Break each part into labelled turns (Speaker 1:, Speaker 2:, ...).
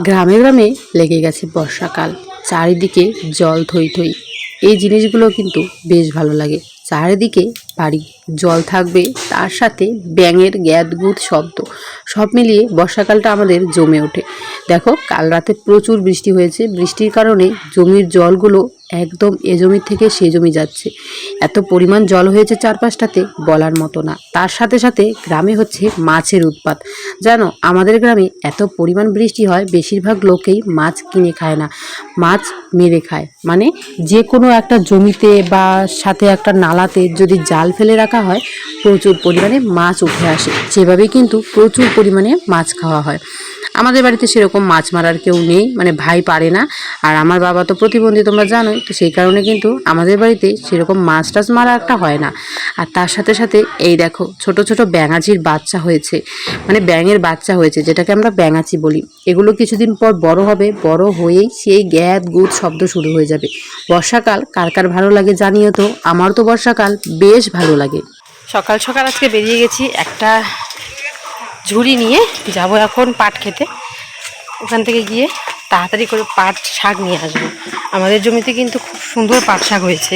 Speaker 1: গ্রামে গ্রামে লেগে গেছে বর্ষাকাল, চারিদিকে জল থই থই। এই জিনিসগুলো কিন্তু বেশ ভালো লাগে। চারিদিকে বাড়ি, জল থাকবে, তার সাথে ব্যাঙের গ্যাদ গুদ শব্দ, সব মিলিয়ে বর্ষাকালটা আমাদের জমে ওঠে। দেখো, কাল রাতে প্রচুর বৃষ্টি হয়েছে। বৃষ্টির কারণে জমির জলগুলো একদম এ জমি থেকে সে জমি যাচ্ছে। এত পরিমাণ জল হয়েছে চারপাশটাতে বলার মতো না। তার সাথে সাথে গ্রামে হচ্ছে মাছের উৎপাত। জানো, আমাদের গ্রামে এত পরিমাণ বৃষ্টি হয়, বেশিরভাগ লোকেই মাছ কিনে খায় না। মাছ মেরে খায়। মানে যে কোনো একটা জমিতে বা সাথে একটা নালাতে যদি জাল ফেলে রাখা হয়, প্রচুর পরিমাণে মাছ উঠে আসে। যেভাবে কিন্তু প্রচুর পরিমাণে মাছ খাওয়া হয়। আমাদের বাড়িতে সেরকম মাছ মারার কেউ নেই মানে ভাই পারে না। আর আমার বাবা তো প্রতিবন্ধী, তোমরা জানোই। তো সেই কারণে কিন্তু আমাদের বাড়িতে সেরকম মাছ টাছ মারা একটা হয় না। আর তার সাথে সাথে এই দেখো, ছোট ছোট ব্যাঙাচির বাচ্চা হয়েছে। মানে ব্যাঙের বাচ্চা হয়েছে, যেটাকে আমরা ব্যাঙাচি বলি। এগুলো কিছুদিন পর বড় হবে, বড় হয়েই সেই গ্যাদ গুদ শব্দ শুরু হয়ে যাবে। বর্ষাকাল কার কার ভালো লাগে জানিও তো? আমার তো বর্ষাকাল বেশ ভালো লাগে। সকাল সকাল আজকে বেরিয়ে গেছি একটা ঝুড়ি নিয়ে যাব এখন পাট খেতে। ওখান থেকে গিয়ে তাড়াতাড়ি করে পাট শাক নিয়ে আসব। আমাদের জমিতে কিন্তু খুব সুন্দর পাট শাক হয়েছে।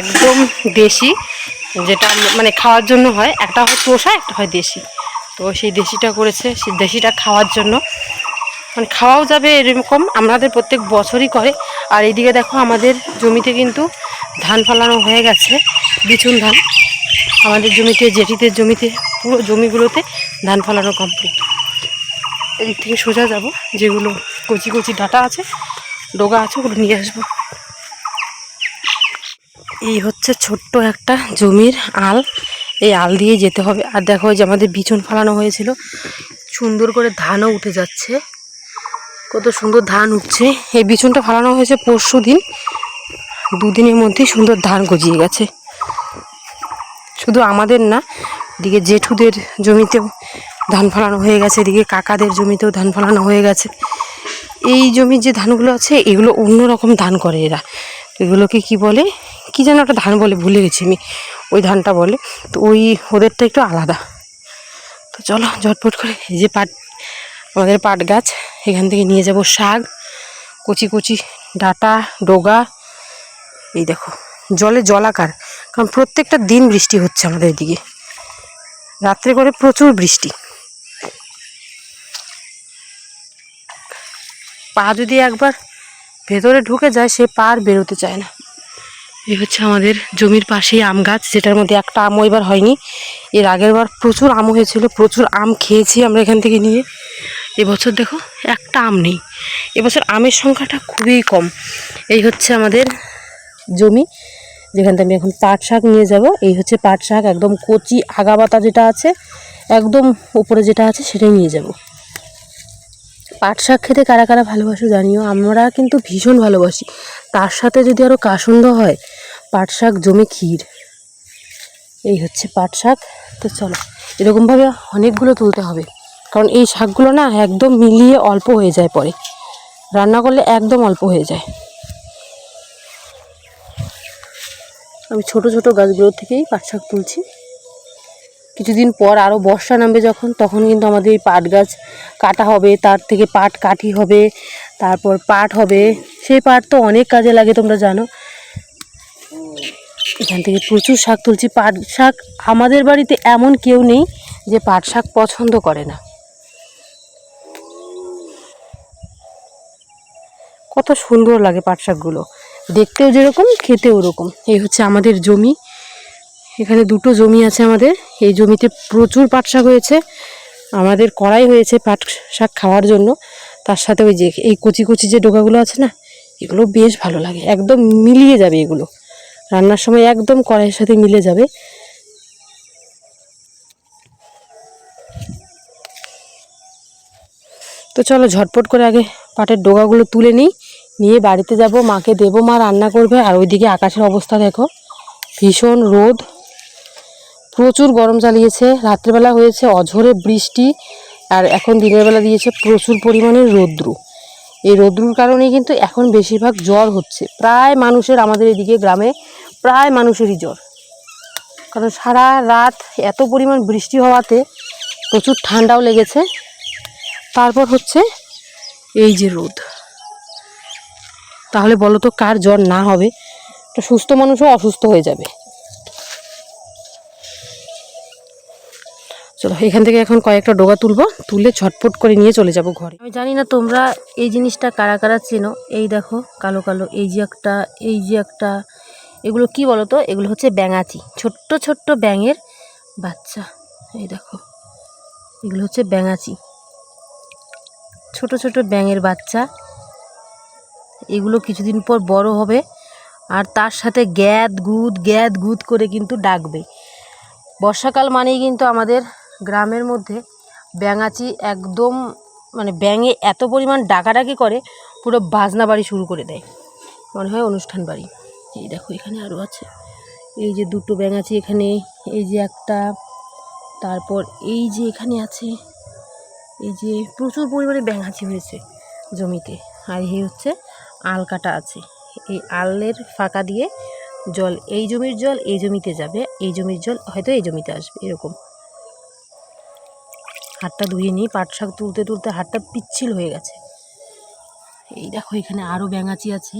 Speaker 1: একদম দেশি, যেটা মানে খাওয়ার জন্য হয়। একটা হয় তোষা, একটা হয় দেশি। তো সেই দেশিটা করেছে। সেই দেশিটা খাওয়ার জন্য। মানে খাওয়াও যাবে এরকম। আমাদের প্রত্যেক বছরই করে। আর এইদিকে দেখো, আমাদের জমিতে কিন্তু ধান ফলানো হয়ে গেছে। বিচুন ধান। আমাদের জমিতে, জেঠিদের জমিতে, পুরো জমিগুলোতে ধান ফলানো কমপ্লিট এদিক থেকে সোজা যাব, যেগুলো কচি কচি ডাটা আছে, ডোগা আছে, ওগুলো নিয়ে আসব। এই হচ্ছে ছোট্ট একটা জমির আল। এই আল দিয়ে যেতে হবে। আর দেখো যে আমাদের বিচুন ফলানো হয়েছিল। সুন্দর করে ধানও উঠে যাচ্ছে। কত সুন্দর ধান উঠছে। এই বিচুনটা ফলানো হয়েছে পরশু দিন দুদিনের মধ্যেই সুন্দর ধান গজিয়ে গেছে। শুধু আমাদের না, এদিকে জেঠুদের জমিতেও ধান ফলানো হয়ে গেছে, এদিকে কাকাদের জমিতেও ধান ফলানো হয়ে গেছে। এই জমির যে ধানগুলো আছে, এগুলো অন্য রকম ধান করে এরা। এগুলোকে কি বলে? কি যেন একটা ধান বলে, ভুলে গেছি আমি, ওই ধানটা বলে। তো ওই, ওদেরটা একটু আলাদা। তো চলো, ঝটপট করে এই যে পাট, আমাদের পাট গাছ, এখান থেকে নিয়ে যাব শাক, কচি কচি ডাটা, ডোগা, এই দেখো। জলে জলাকার, কারণ প্রত্যেকটা দিন বৃষ্টি হচ্ছে আমাদের এদিকে। রাত্রে করে প্রচুর বৃষ্টি। পা যদি একবার ভেতরে ঢুকে যায়, সে পা আর বেরোতে চায় না। এই হচ্ছে আমাদের জমির পাশেই আম গাছ, যেটার মধ্যে একটা আমও এবার হয়নি। এর আগের বার প্রচুর আম হয়েছিল, প্রচুর আম খেয়েছি আমরা এখান থেকে নিয়ে। এবছর দেখো, একটা আম নেই। এবছর আমের সংখ্যাটা খুবই কম। এই হচ্ছে আমাদের জমি, যেখান থেকে আমি এখন পাট শাক নিয়ে যাব। এই হচ্ছে পাট শাক, একদম কচি আগাবাতা যেটা আছে, একদম উপরে যেটা আছে সেটাই নিয়ে যাব। পাট শাক খেতে কারা কারা ভালোবাসো জানিও? আমরা কিন্তু ভীষণ ভালোবাসি। তার সাথে যদি আরও কাসন্দ হয়, পাট শাক জমে ক্ষীর। এই হচ্ছে পাট শাক। তো চলো, এরকমভাবে অনেকগুলো তুলতে হবে। কারণ এই শাকগুলো না একদম মিলিয়ে অল্প হয়ে যায় পরে। রান্না করলে একদম অল্প হয়ে যায়। আমি ছোট ছোট গাছগুলো থেকেই পাট শাক তুলছি। কিছুদিন পর আরও বর্ষা নামবে যখন, তখন কিন্তু আমাদের এই পাট গাছ কাটা হবে, তার থেকে পাট কাঠি হবে, তারপর পাট হবে। সেই পাট তো অনেক কাজে লাগে তোমরা জানো। এখান থেকে প্রচুর শাক তুলছি। পাট শাক আমাদের বাড়িতে এমন কেউ নেই যে পাট শাক পছন্দ করে না। কত সুন্দর লাগে পাট শাকগুলো। দেখতেও যেরকম, খেতেও ওরকম। এই হচ্ছে আমাদের জমি। এখানে দুটো জমি আছে আমাদের। এই জমিতে প্রচুর পাট শাক হয়েছে। আমাদের কড়াই হয়েছে পাট শাক খাওয়ার জন্য। তার সাথে ওই যে এই কচি কচি যে ডোকাগুলো আছে না, এগুলো বেশ ভালো লাগে। একদম মিলিয়ে যাবে এগুলো। রান্নার সময় একদম কড়াইয়ের সাথে মিলে যাবে। তো চলো ঝটপট করে আগে পাটের ডোকাগুলো তুলে নিই। নিয়ে বাড়িতে যাব, মাকে দেবো, মা রান্না করবে, আর ওইদিকে আকাশের অবস্থা দেখো। ভীষণ রোদ। প্রচুর গরম চালিয়েছে। রাত্রেবেলা হয়েছে অঝরে বৃষ্টি, আর এখন দিনের বেলা দিয়েছে প্রচুর পরিমাণে রৌদ্রু। এই রৌদ্রুর কারণেই কিন্তু এখন বেশিরভাগ জ্বর হচ্ছে। প্রায় মানুষের আমাদের এদিকে গ্রামে প্রায় মানুষেরই জ্বর। কারণ সারা রাত এত পরিমাণ বৃষ্টি হওয়াতে প্রচুর ঠান্ডাও লেগেছে। তারপর হচ্ছে
Speaker 2: এই যে রোদ। তাহলে বলো তো কার জ্বর না হবে? একটা সুস্থ মানুষও অসুস্থ হয়ে যাবে। চলো, এখান থেকে এখন কয়েকটা ডোগা তুলবো, তুলে ছটফট করে নিয়ে চলে যাব ঘরে। আমি জানি না তোমরা এই জিনিসটা কারা কারা চেনো। এই দেখো, কালো কালো, এই যে একটা, এই যে একটা। এগুলো কি বলো তো? এগুলো হচ্ছে ব্যাঙাচি। ছোট্ট ছোট্ট ব্যাঙের বাচ্চা। এই দেখো, এগুলো হচ্ছে ব্যাঙাচি। ছোট ছোট ব্যাঙের বাচ্চা। এগুলো কিছুদিন পর বড় হবে। আর তার সাথে গ্যাদ, গুদ গ্যাদ, গুদ করে কিন্তু ডাকবে। বর্ষাকাল মানেই কিন্তু আমাদের গ্রামের মধ্যে ব্যাঙাচি একদম মানে ব্যাঙে এত পরিমাণ ডাকাডাকি করে, পুরো বাজনা বাড়ি শুরু করে দেয়। মনে হয় অনুষ্ঠান বাড়ি। এই দেখো, এখানে আরও আছে। এই যে দুটো ব্যাঙাচি এখানে, এই যে একটা, তারপর এই যে এখানে আছে, এই যে প্রচুর পরিমাণে ব্যাঙাচি হয়েছে জমিতে। আর এই হচ্ছে আল কাটা আছে। এই আলের ফাঁকা দিয়ে জল, এই জমির জল এই জমিতে যাবে, এই জমির জল হয়তো এই জমিতে আসবে, এরকম। হাতটা ধুয়ে নিই পাট শাক তুলতে তুলতে হাতটা পিচ্ছিল হয়ে গেছে। এই দেখো, এখানে আরও ব্যাঙাচি আছে।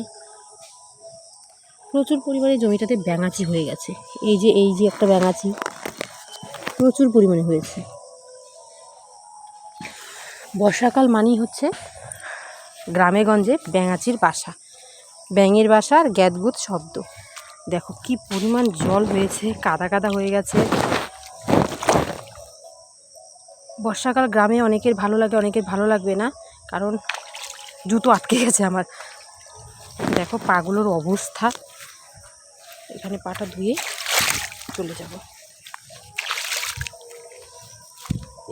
Speaker 2: প্রচুর পরিমাণে জমিটাতে ব্যাঙাচি হয়ে গেছে। এই যে এই যে একটা ব্যাঙাচি। প্রচুর পরিমাণে হয়েছে। বর্ষাকাল মানেই হচ্ছে গ্রামে গঞ্জে ব্যাঙাচির বাসা। ব্যাঙের বাসা আর গ্যাদগুদ শব্দ। দেখো কি পরিমাণ জল হয়েছে কাদা কাদা হয়ে গেছে। বর্ষাকাল গ্রামে অনেকের ভালো লাগে, অনেকের ভালো লাগবে না, কারণ জুতো আটকে গেছে আমার। দেখো পাগুলোর অবস্থা। এখানে পাটা ধুয়ে চলে যাব।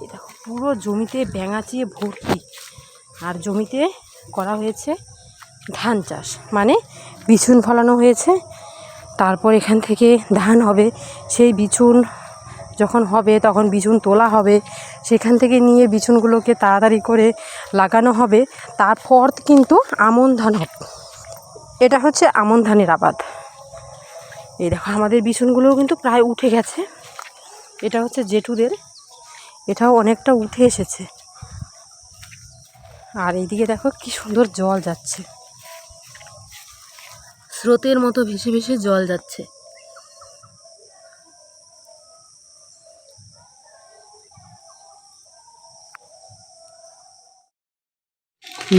Speaker 2: এই দেখো পুরো জমিতে ব্যাঙাচিয়ে ভর্তি। আর জমিতে করা হয়েছে ধান চাষ মানে বিছুন ফলানো হয়েছে। তারপর এখান থেকে ধান হবে, সেই বিছুন যখন হবে তখন বিছুন তোলা হবে। সেখান থেকে নিয়ে বিছুনগুলোকে তাড়াতাড়ি করে লাগানো হবে। তারপর কিন্তু আমন ধান হবে। এটা হচ্ছে আমন ধানের আবাদ। এই দেখো, আমাদের বিছুনগুলোও কিন্তু প্রায় উঠে গেছে। এটা হচ্ছে জেঠুদের। এটাও অনেকটা উঠে এসেছে। আর এইদিকে দেখো কি সুন্দর জল যাচ্ছে। স্রোতের মতো ভেসে ভেসে জল যাচ্ছে।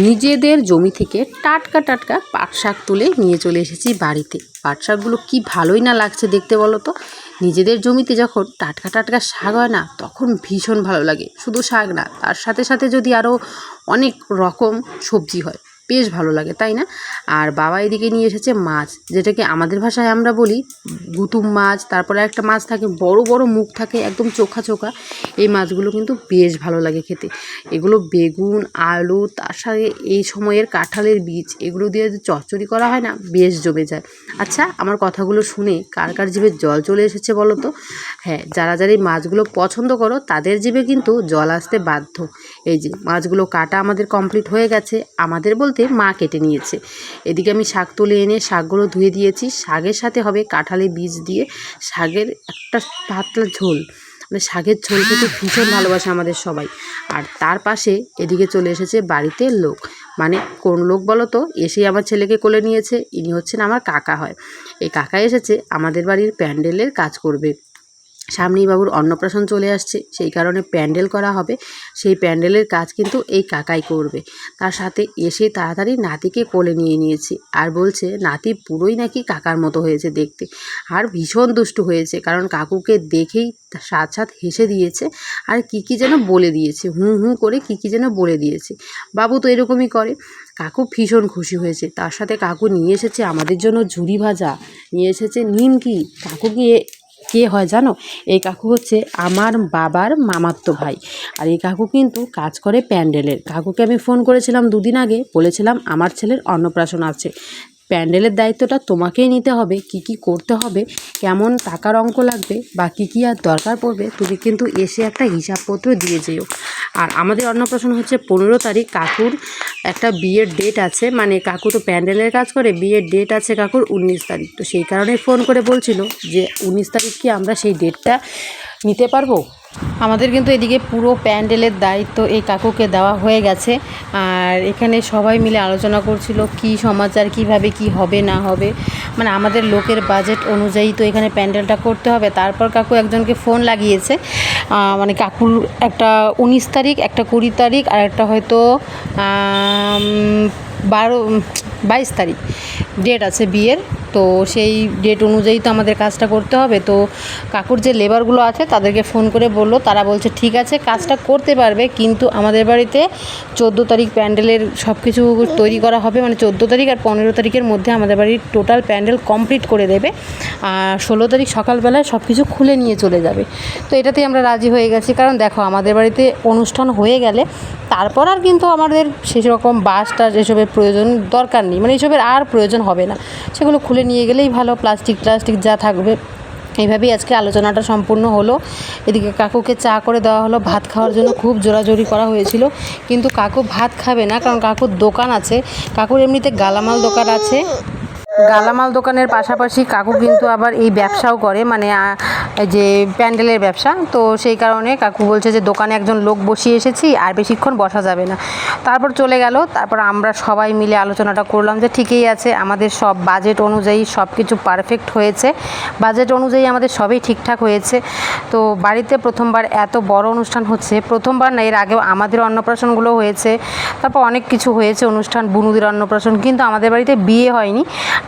Speaker 1: নিজেদের জমি থেকে টাটকা টাটকা পাট শাক তুলে নিয়ে চলে এসেছি বাড়িতে। পাট শাকগুলো কি ভালোই না লাগছে দেখতে বলো তো? নিজেদের জমিতে যখন টাটকা টাটকা শাক হয় না, তখন ভীষণ ভালো লাগে। শুধু শাক না, তার সাথে সাথে যদি আরও অনেক রকম সবজি হয়। বেশ ভালো লাগে, তাই না? আর বাবা এদিকে নিয়ে এসেছে মাছ, যেটাকে আমাদের ভাষায় আমরা বলি গুতুম মাছ, তারপরে একটা মাছ থাকে, বড় বড় মুখ থাকে, একদম চোখা চোখা, এই মাছগুলো কিন্তু বেশ ভালো লাগে খেতে। এগুলো বেগুন, আলু, তার সাথে এই সময়ের কাঁঠালের বীজ, এগুলো দিয়ে যদি চচ্চড়ি করা হয় না, বেশ জমে যায়। আচ্ছা আমার কথাগুলো শুনে কার কার জিভে জল চলে এসেছে বলো তো? হ্যাঁ যারা যারা এই মাছগুলো পছন্দ করো, তাদের জিভে কিন্তু জল আসতে বাধ্য। এই যে, মাছগুলো কাটা আমাদের কমপ্লিট হয়ে গেছে, আমাদের বলতে মা কেটে নিয়েছে। এদিকে আমি শাক তুলে এনে শাকগুলো ধুয়ে দিয়েছি। শাকের সাথে হবে কাঁঠালের বীজ দিয়ে শাকের একটা পাতলা ঝোল। মানে শাকের ঝোল খেতে ভীষণ ভালোবাসে আমাদের সবাই। আর তার পাশে এদিকে চলে এসেছে বাড়িতে লোক। মানে কোন লোক বলো তো, এসেই আমার ছেলেকে কোলে নিয়েছে। ইনি হচ্ছেন আমার কাকা হয়। এই কাকা এসেছে আমাদের বাড়ির প্যান্ডেলের কাজ করবে। সামনেই বাবুর অন্নপ্রাশন চলে আসছে, সেই কারণে প্যান্ডেল করা হবে। সেই প্যান্ডেলের কাজ কিন্তু এই কাকাই করবে। তার সাথে এসে তাড়াতাড়ি নাতিকে কোলে নিয়ে নিয়েছে আর বলছে, নাতি পুরোই নাকি কাকার মতো হয়েছে দেখতে। আর ভীষণ দুষ্টু হয়েছে, কারণ কাকুকে দেখেই সাথ সাথ হেসে দিয়েছে আর কী কী যেন বলে দিয়েছে, হুঁ হুঁ করে কী কী যেন বলে দিয়েছে। বাবু তো এরকমই করে। কাকু ভীষণ খুশি হয়েছে। তার সাথে কাকু নিয়ে এসেছে আমাদের জন্য ঝুরি ভাজা, নিয়ে এসেছে নিমকি। কাকু গিয়ে কে হয় জানো? এই কাকু হচ্ছে আমার বাবার মামাত্ম ভাই। আর এই কাকু কিন্তু কাজ করে প্যান্ডেলের। কাকুকে আমি ফোন করেছিলাম দুদিন আগে। বলেছিলাম আমার ছেলের অন্নপ্রাশন আছে। প্যান্ডেলের দায়িত্বটা তোমাকেই নিতে হবে, কি কি করতে হবে, কেমন টাকার অঙ্ক লাগবে বা কী কী আর দরকার পড়বে, তুমি কিন্তু এসে একটা হিসাবপত্র দিয়ে যেও। আর আমাদের অন্নপ্রাশন হচ্ছে পনেরো তারিখ, কাকুর একটা বিয়ের ডেট আছে মানে কাকু তো প্যান্ডেলের কাজ করে, বিয়ের ডেট আছে কাকুর উনিশ তারিখ। তো সেই কারণে ফোন করে বলছিল যে, উনিশ তারিখ কি আমরা সেই ডেটটা নিতে পারব? আমাদের কিন্তু এদিকে পুরো প্যান্ডেলের দায়িত্ব এই কাকুকে দেওয়া হয়ে গেছে। আর এখানে সবাই মিলে আলোচনা করছিল কি সমাচার, কীভাবে কি হবে, না হবে। মানে আমাদের লোকের বাজেট অনুযায়ী তো এখানে প্যান্ডেলটা করতে হবে। তারপর কাকু একজনকে ফোন লাগিয়েছে। মানে কাকুর একটা উনিশ তারিখ, একটা কুড়ি তারিখ, আর একটা হয়তো বারো বাইশ তারিখ। ডেট আছে বিয়ের, তো সেই ডেট অনুযায়ী তো আমাদের কাজটা করতে হবে। তো কাকুর যে লেবারগুলো আছে তাদেরকে ফোন করে বলল, তারা বলছে, ঠিক আছে, কাজটা করতে পারবে, কিন্তু আমাদের বাড়িতে চোদ্দ তারিখ প্যান্ডেলের সব কিছু তৈরি করা হবে। মানে চোদ্দ তারিখ আর পনেরো তারিখের মধ্যে আমাদের বাড়ির টোটাল প্যান্ডেল কমপ্লিট করে দেবে। আর ষোলো তারিখ সকালবেলায় সব কিছু খুলে নিয়ে চলে যাবে। তো এটাতেই আমরা রাজি হয়ে গেছি। কারণ দেখো, আমাদের বাড়িতে অনুষ্ঠান হয়ে গেলে তারপর আর কিন্তু আমাদের সেই রকম বাস টাস এসবের প্রয়োজন দরকার নেই। মানে এইসবের আর প্রয়োজন হবে না। সেগুলো খুলে নিয়ে গেলেই ভালো। প্লাস্টিক প্লাস্টিক যা থাকবে। এইভাবেই আজকে আলোচনাটা সম্পূর্ণ হলো। এদিকে কাকুকে চা করে দেওয়া হলো। ভাত খাওয়ার জন্য খুব জোরাজোরি করা হয়েছিল। কিন্তু কাকু ভাত খাবে না, কারণ কাকুর দোকান আছে। কাকুর এমনিতে গালামাল দোকান আছে। গালামাল দোকানের পাশাপাশি কাকু কিন্তু আবার এই ব্যবসাও করে। মানে যে প্যান্ডেলের ব্যবসা, তো সেই কারণে কাকু বলছে যে দোকানে একজন লোক বসিয়ে এসেছি আর বেশিক্ষণ বসা যাবে না। তারপর চলে গেল, তারপর আমরা সবাই মিলে আলোচনাটা করলাম যে ঠিকই আছে, আমাদের সব বাজেট অনুযায়ী সব কিছু পারফেক্ট হয়েছে। বাজেট অনুযায়ী আমাদের সবই ঠিকঠাক হয়েছে। তো বাড়িতে প্রথমবার এত বড় অনুষ্ঠান হচ্ছে, প্রথমবার না, এর আগেও আমাদের অন্নপ্রাশনগুলো হয়েছে, তারপর অনেক কিছু হয়েছে, অনুষ্ঠান, বুনুদের অন্নপ্রাশন, কিন্তু আমাদের বাড়িতে বিয়ে হয়নি।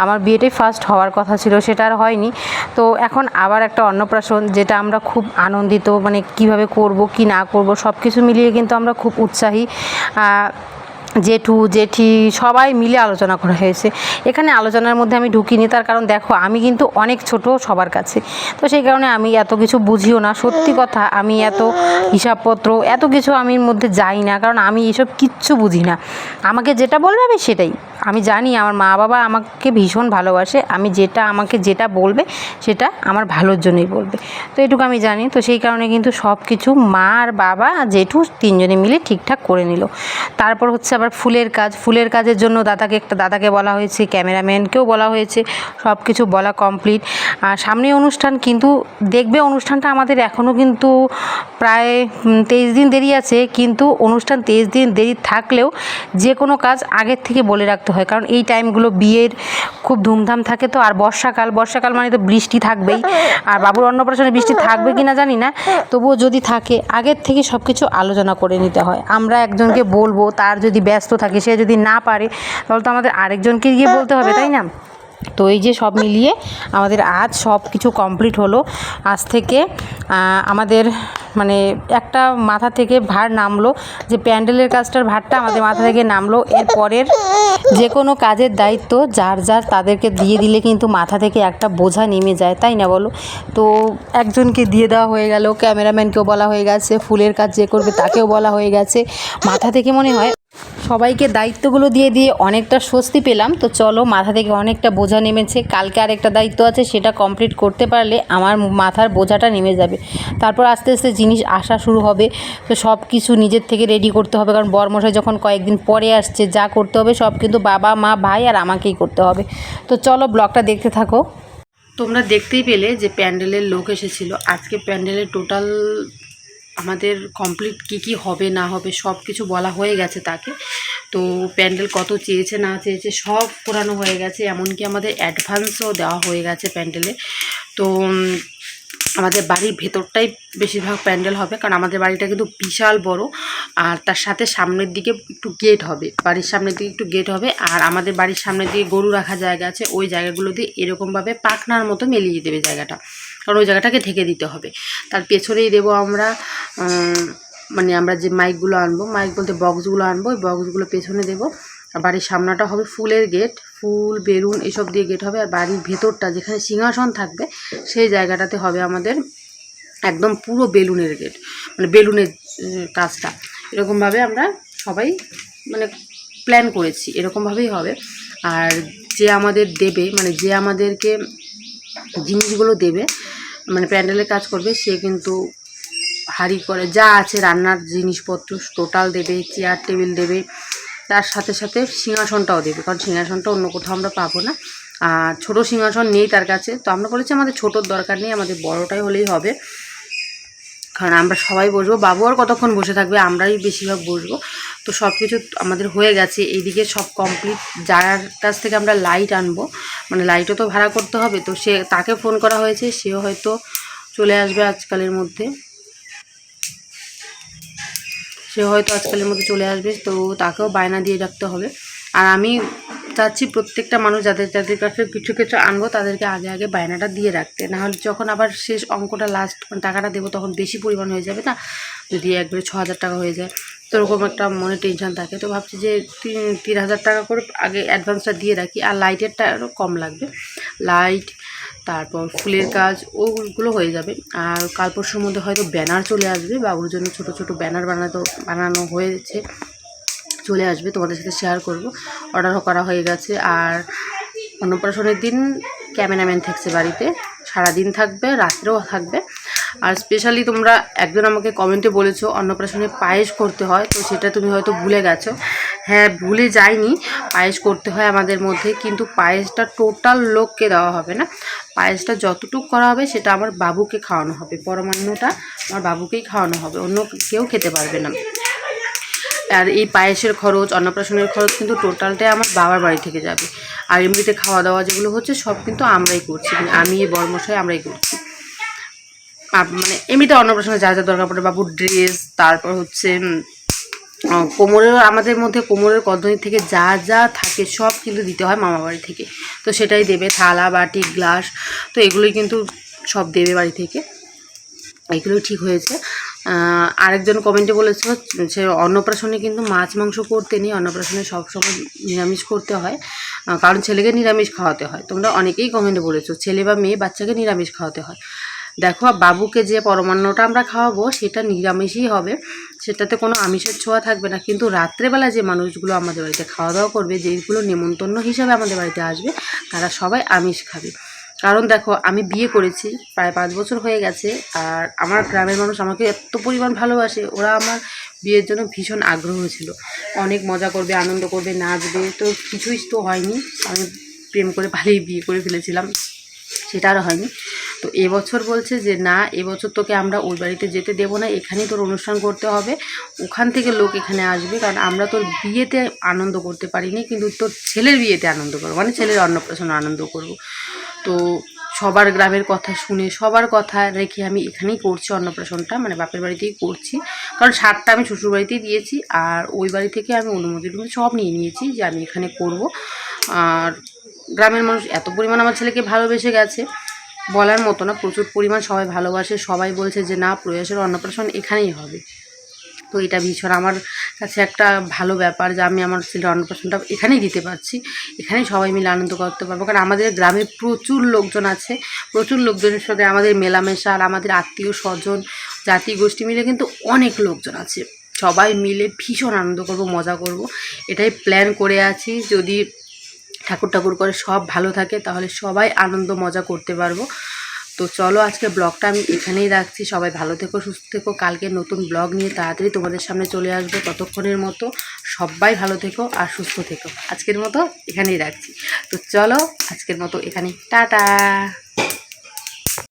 Speaker 1: আমার বিয়েটাই ফার্স্ট হওয়ার কথা ছিল, সেটা আর হয়নি। তো এখন আবার একটা অন্নপ্রাশন যেটা আমরা খুব আনন্দিত মানে কীভাবে করব, কি না করব সব কিছু মিলিয়ে কিন্তু আমরা খুব উৎসাহী। জেঠু, জেঠি সবাই মিলে আলোচনা করা হয়েছে। এখানে আলোচনার মধ্যে আমি ঢুকিনি, তার কারণ দেখো, আমি কিন্তু অনেক ছোট সবার কাছে। তো সেই কারণে আমি এত কিছু বুঝিও না। সত্যি কথা, আমি এত হিসাবপত্র, এত কিছু আমি মধ্যে যাই না, কারণ আমি এসব কিচ্ছু বুঝি না। আমাকে যেটা বলবে আমি সেটাই। আমি জানি আমার মা বাবা আমাকে ভীষণ ভালোবাসে, আমি যেটা আমাকে যেটা বলবে সেটা আমার ভালোর জন্যই বলবে। তো এটুকু আমি জানি, তো সেই কারণে কিন্তু সব কিছু মা আর বাবা জেঠু তিনজনে মিলে ঠিকঠাক করে নিল। তারপর হচ্ছে আবার ফুলের কাজ, ফুলের কাজের জন্য দাদাকে একটা, দাদাকে বলা হয়েছে, ক্যামেরাম্যানকেও বলা হয়েছে সব কিছু বলা কমপ্লিট। আর সামনে অনুষ্ঠান কিন্তু দেখবে অনুষ্ঠানটা আমাদের এখনও কিন্তু প্রায় তেইশ দিন দেরি আছে, কিন্তু অনুষ্ঠান তেইশ দিন দেরি থাকলেও যে কোনো কাজ আগের থেকে বলে রাখতে হয়, কারণ এই টাইমগুলো বিয়ের খুব ধুমধাম থাকে তো, আর বর্ষাকাল বর্ষাকাল মানে তো বৃষ্টি থাকবেই, আর বাবুর অন্নপ্রাশনে বৃষ্টি থাকবে কি না জানি না, তবুও যদি থাকে, আগের থেকে সব কিছু আলোচনা করে নিতে হয়। আমরা একজনকে বলব, তার যদি ব্যস্ত থাকে, সে যদি না পারে, তাহলে তো আমাদের আরেকজনকে গিয়ে বলতে হবে, তাই না? তো এই যে সব মিলিয়ে আমাদের আজ সব কিছু কমপ্লিট হলো। আজ থেকে আমাদের মানে একটা মাথা থেকে ভার নামলো, যে প্যান্ডেলের কাজটার ভারটা আমাদের মাথা থেকে নামলো। এর পরের যে কোনো কাজের দায়িত্ব যার যার, তাদেরকে দিয়ে দিলে কিন্তু মাথা থেকে একটা বোঝা নেমে যায়, তাই না বলো? তো একজনকে দিয়ে দেওয়া হয়ে গেল, ক্যামেরাম্যানকেও বলা হয়ে গেছে, ফুলের কাজ যে করবে তাকেও বলা হয়ে গেছে। মাথা থেকে মনে হয় সবাইকে দায়িত্বগুলো দিয়ে দিয়ে অনেকটা স্বস্তি পেলাম। তো চলো মাথা থেকে অনেকটা বোঝা নেমেছে। কালকে আরেকটা দায়িত্ব আছে, সেটা কমপ্লিট করতে পারলে আমার মাথার বোঝাটা নেমে যাবে। তারপর আস্তে আস্তে জিনিস আসা শুরু হবে। তো সব কিছু নিজের থেকে রেডি করতে হবে। কারণ বরমশাই যখন কয়েকদিন পরে আসছে, যা করতে হবে সব কিন্তু বাবা, মা, ভাই আর আমাকেই করতে হবে। তো চলো ব্লগটা দেখতে থাকো। তোমরা দেখতেই পেলে যে প্যান্ডেলের লোক এসেছিল। আজকে প্যান্ডেলের টোটাল আমাদের কমপ্লিট কি কি হবে, না হবে সব কিছু বলা হয়ে গেছে তাকে। তো প্যান্ডেল কত চেয়েছে, না চেয়েছে, সব পুরানো হয়ে গেছে, এমনকি আমাদের অ্যাডভান্সও দেওয়া হয়ে গেছে প্যান্ডেলে। তো আমাদের বাড়ির ভেতরটাই বেশিরভাগ প্যান্ডেল হবে, কারণ আমাদের বাড়িটা কিন্তু বিশাল বড়, আর তার সাথে সামনের দিকে একটু গেট হবে, বাড়ির সামনের দিকে একটু গেট হবে, আর আমাদের বাড়ির সামনের দিকে গরু রাখা জায়গা আছে, ওই জায়গাগুলো দিয়ে এরকমভাবে পাখনার মতো মেলিয়ে দেবে জায়গাটা। কারণ ওই জায়গাটাকে ঢেকে দিতে হবে। তার পেছনেই দেবো আমরা মানে আমরা যে মাইকগুলো আনব, মাইক বলতে বক্সগুলো আনব, ওই বক্সগুলো পেছনে দেবো। আর বাড়ির সামনাটা হবে ফুলের গেট, ফুল, বেলুন এসব দিয়ে গেট হবে। আর বাড়ির ভেতরটা যেখানে সিংহাসন থাকবে, সেই জায়গাটাতে হবে আমাদের একদম পুরো বেলুনের গেট মানে বেলুনের কাজটা। এরকমভাবে আমরা সবাই মানে প্ল্যান করেছি, এরকমভাবেই হবে। আর যে আমাদের দেবে মানে যে আমাদেরকে জিনিসগুলো দেবে মানে প্যান্ডেলের কাজ করবে, সে কিন্তু হাঁড়ি করে। যা আছে রান্নার জিনিসপত্র টোটাল দেবে চেয়ার টেবিল দেবে, তার সাথে সাথে সিংহাসনটাও দেবে, কারণ সিংহাসনটা অন্য কোথাও আমরা পাবো না। আর ছোটো সিংহাসন নেই তার কাছে, তো আমরা বলেছি আমাদের ছোটোর দরকার নেই, আমাদের বড়টাই হলেই হবে। কারণ আমরা সবাই বসবো, বাবু আর কতক্ষণ বসে থাকবে আমরাই বেশিরভাগ বসবো। তো সব কিছু আমাদের হয়ে গেছে, এইদিকে সব কমপ্লিট যার কাছ থেকে আমরা লাইট আনব মানে লাইটও তো ভাড়া করতে হবে, তো সে, তাকে ফোন করা হয়েছে, সেও হয়তো চলে আসবে আজকালের মধ্যে। সে হয়তো আজকালের মধ্যে চলে আসবে, তো তাকেও বায়না দিয়ে রাখতে হবে। আর আমি চাচ্ছি, প্রত্যেকটা মানুষ যাদের যাদের কাছে কিছু কিছু আনব, তাদেরকে আগে আগে বায়নাটা দিয়ে রাখতে। নাহলে যখন আবার শেষ অঙ্কটা লাস্ট টাকাটা দেবো, তখন বেশি পরিমাণ হয়ে যাবে না? যদি একবারে ছ হাজার টাকা হয়ে যায়, তো ওরকম একটা মনে টেনশন থাকে। তো ভাবছি যে তিন তিন হাজার টাকা করে আগে অ্যাডভান্সটা দিয়ে রাখি, আর লাইটেরটা আরও কম লাগবে। লাইট তারপর ফুলের কাজ ওগুলো হয়ে যাবে। আর কাল পরশুর মধ্যে হয়তো ব্যানার চলে আসবে বাবুর জন্য ছোট ছোট ব্যানার বানাতো বানানো হয়েছে। চলে আসবে, তোমাদের সাথে শেয়ার করব। অর্ডারও করা হয়ে গেছে। আর অন্নপ্রাশনের দিন ক্যামেরাম্যান থাকছে বাড়িতে। সারাদিন থাকবে, রাত্রেও থাকবে। আর স্পেশালি তোমরা একজন আমাকে কমেন্টে বলেছ, অন্নপ্রাশনে পায়েস করতে হয়। তো সেটা তুমি হয়তো ভুলে গেছো। হ্যাঁ ভুলে যাইনি। পায়েস করতে হয় আমাদের মধ্যে। কিন্তু পায়েসটা টোটাল লোককে দেওয়া হবে না। পায়েসটা যতটুকু করা হবে, সেটা আমার বাবুকে খাওয়ানো হবে। পরমান্নটা আমার বাবুকেই খাওয়ানো হবে। অন্য কেউ খেতে পারবে না। আর এই পায়েসের খরচ, অন্নপ্রাশনের খরচ কিন্তু টোটালটাই আমার বাবার বাড়ি থেকে যাবে। আর এমনিতে খাওয়া দাওয়া যেগুলো হচ্ছে, সব কিন্তু আমরাই করছি। মানে আমি, বর্মশাই আমরাই করছি। মানে এমনিতে অন্নপ্রাশনে যা যা দরকার পড়ে, বাবুর ড্রেস তারপর হচ্ছে কোমরের আমাদের মধ্যে কোমরের কর্দনি থেকে যা যা থাকে, সব কিন্তু দিতে হয় মামা বাড়ি থেকে। তো সেটাই দেবে, থালা, বাটি, গ্লাস, তো এগুলোই কিন্তু সব দেবে বাড়ি থেকে। এগুলোই ঠিক হয়েছে। আরেকজন কমেন্টে বলেছে সে অন্নপ্রাশনে কিন্তু মাছ, মাংস করতে নেই, অন্নপ্রাশনে সবসময় নিরামিষ করতে হয় কারণ ছেলেকে নিরামিষ খাওয়াতে হয়। তোমরা অনেকেই কমেন্টে বলেছ, ছেলে বা মেয়ে বাচ্চাকে নিরামিষ খাওয়াতে হয়। দেখো বাবুকে যে পরমান্নটা আমরা খাওয়াবো, সেটা নিরামিষই হবে। সেটাতে কোনো আমিষের ছোঁয়া থাকবে না। কিন্তু রাত্রেবেলা যে মানুষগুলো আমাদের বাড়িতে খাওয়া দাওয়া করবে, যেগুলো নেমন্তন্ন হিসাবে আমাদের বাড়িতে আসবে, তারা সবাই আমিষ খাবে। কারণ দেখো, আমি বিয়ে করেছি, প্রায় পাঁচ বছর হয়ে গেছে, আর আমার গ্রামের মানুষ আমাকে এত পরিমাণ ভালোবাসে, ওরা আমার বিয়ের জন্য ভীষণ আগ্রহ ছিল। অনেক মজা করবে, আনন্দ করবে, নাচবে, তো কিছুই তো হয়নি। আমি প্রেম করে পালিয়ে বিয়ে করে ফেলেছিলাম, সেটা আর হয়নি। তো এবছর বলছে যে, না, এবছর তোকে আমরা ওই বাড়িতে যেতে দেবো না, এখানেই তোর অনুষ্ঠান করতে হবে। ওখান থেকে লোক এখানে আসবে, কারণ আমরা তোর বিয়েতে আনন্দ করতে পারিনি, কিন্তু তোর ছেলের বিয়েতে আনন্দ করব মানে ছেলের অন্নপ্রাশন আনন্দ করব। তো সবার গ্রামের কথা শুনে, সবার কথা রেখে আমি এখানেই করছি অন্নপ্রাশনটা মানে বাপের বাড়িতেই করছি। কারণ সারটা আমি শ্বশুর বাড়িতেই দিয়েছি আর ওই বাড়ি থেকে আমি অনুমতি সব নিয়ে নিয়েছি যে আমি এখানে করব। আর গ্রামের মানুষ এত পরিমাণ আমার ছেলেকে ভালোবেসে গেছে, বলার মতো না, প্রচুর পরিমাণ সবাই ভালোবাসে, সবাই বলছে যে না, প্রয়াসের অন্নপ্রাশন এখানেই হবে। তো এটা ভীষণ আমার কাছে একটা ভালো ব্যাপার যে আমি আমার ছেলের অন্নপ্রাশনটা এখানেই দিতে পারছি। এখানেই সবাই মিলে আনন্দ করতে পারব। কারণ আমাদের গ্রামে প্রচুর লোকজন আছে, প্রচুর লোকজনের সাথে আমাদের মেলামেশা আর আমাদের আত্মীয় স্বজন, জাতি গোষ্ঠী মিলে কিন্তু অনেক লোকজন আছে। সবাই মিলে ভীষণ আনন্দ করব, মজা করব। এটাই প্ল্যান করে আছি। যদি ঠাকুর ঠাকুর করে সব ভালো থাকে, তাহলে সবাই আনন্দ, মজা করতে পারব। তো চলো আজকে ব্লগটা আমি এখানেই রাখছি। সবাই ভালো থেকো, সুস্থ থেকো। কালকে নতুন ব্লগ নিয়ে তাড়াতাড়ি তোমাদের সামনে চলে আসব ততক্ষণের মতো। সবাই ভালো থেকো আর সুস্থ থেকো। আজকের মতো এখানেই রাখছি। তো চলো আজকের মতো এখানে টাটা!